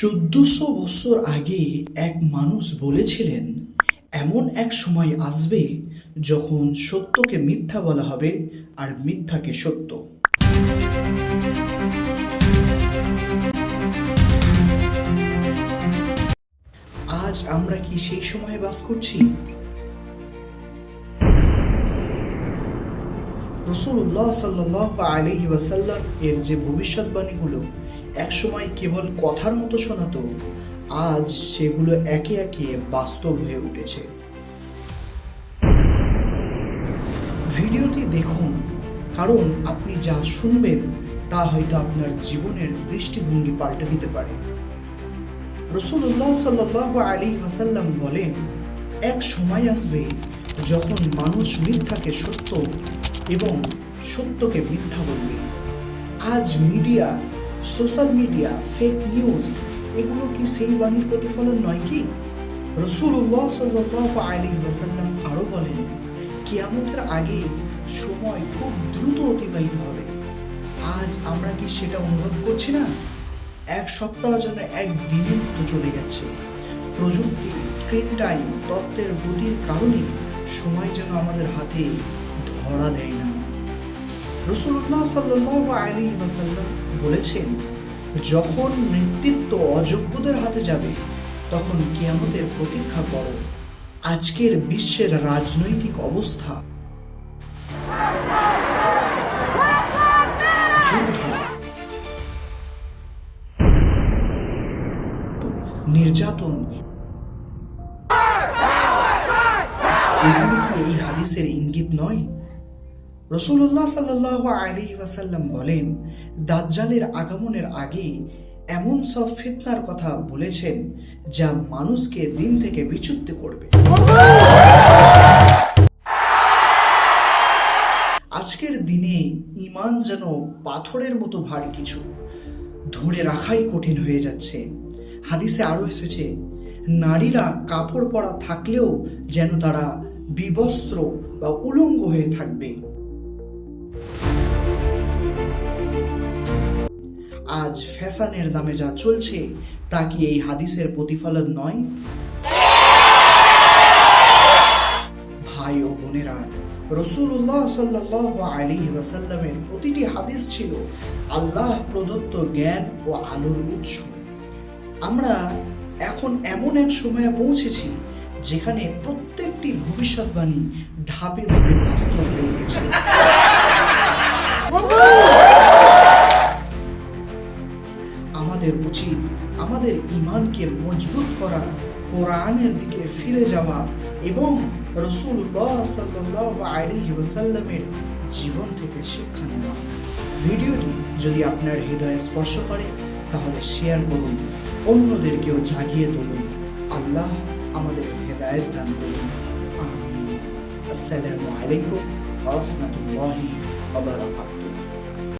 চোদ্দশো বছর আগে এক মানুষ বলেছিলেন, এমন এক সময় আসবে যখন সত্যকে মিথ্যা বলা হবে আর মিথ্যাকে সত্য। আজ আমরা কি সেই সময়ে বাস করছি? রসুল্লাহ সাল্লাহ আলহি ওয়াসাল্লাম এর যে ভবিষ্যৎবাণীগুলো একসময় কেবল কথার মতো শোনাতো, আজ সেগুলো একে একে বাস্তব হয়ে উঠেছে। ভিডিওটি দেখুন, কারণ আপনি যা শুনবেন, তা হয়তো আপনার জীবনের দৃষ্টিভঙ্গি পাল্টে দিতে পারে। রসুল্লাহ সাল্লাহ আলী ওয়াসাল্লাম বলেন, এক সময় আসবে যখন মানুষ মিথ্যাকে সত্য এবং সত্যকে মিথ্যা বলবে। আজ media social media fake news এগুলো কি সেই বাণীর প্রতিফলন নয় কি? রসুল্লাহ সাল্লাহ আলী ওয়াসাল্লাম আরও বলেন, কিয়ামতের আগে সময় খুব দ্রুত অতিবাহিত হবে। আজ আমরা কি সেটা অনুভব করছি না? এক সপ্তাহ যেন এক দিনের মতো চলে যাচ্ছে। প্রযুক্তি স্ক্রিন টাইম তত্ত্বের গতির কারণে সময় যেন আমাদের হাতে ধরা দেয় রসুল্লাহ সাল্লাহ আলী ওয়াসাল্লাম বলেছেন, যখন নেতৃত্ব অযোগ্যদের হাতে যাবে, তখন কিয়ামতের প্রতীক্ষা করো। আজকের বিশ্বের রাজনৈতিক অবস্থা নির্যাতন। এগুলো কি এই হাদিসের ইঙ্গিত নয়? রসুল্লাহ সাল্লাহ আলী ওয়াসাল্লাম বলেন, দাজ্জালের আগমনের আগে এমন সব ফিতনার কথা বলেছেন যা মানুষকে দিন থেকে বিচ্যুত করবে। আজকের দিনে ইমান যেন পাথরের মতো ভারী কিছু, ধরে রাখাই কঠিন হয়ে যাচ্ছে। হাদিসে আরও এসেছে, নারীরা কাপড় পরা থাকলেও যেন তারা বিবস্ত্র বা উলঙ্গ হয়ে থাকবে। আজ ফ্যাশনের দামে যা চলছে, তা কি এই হাদিসের প্রতিফলন নয়? ভাই ও বোনেরা রসুল্লাহ সাল্লাহ আলী ওয়াসাল্লামের প্রতিটি হাদিস ছিল আল্লাহ প্রদত্ত জ্ঞান ও আলোর উৎস। আমরা এখন এমন এক সময়ে পৌঁছেছি, যেখানে প্রত্যেকটি ভবিষ্যৎবাণী ধাপে ধাপে বাস্তব হয়ে উঠেছে। আমাদের ইমানকে মজবুত করা, কোরআনের দিকে ফিরে যাওয়া এবং রসুল্লাহ সাল্লাহ আলী ওসাল্লামের জীবন থেকে শিক্ষা নেওয়া। ভিডিওটি যদি আপনার হৃদয়ে স্পর্শ করে, তাহলে শেয়ার করুন, অন্যদেরকেও জাগিয়ে তুলুন। আল্লাহ আমাদের হেদায়ত দান করুন। আসসালামু আলাইকুম রহমতুল্লাহি ওয়া বারাকাতুহু।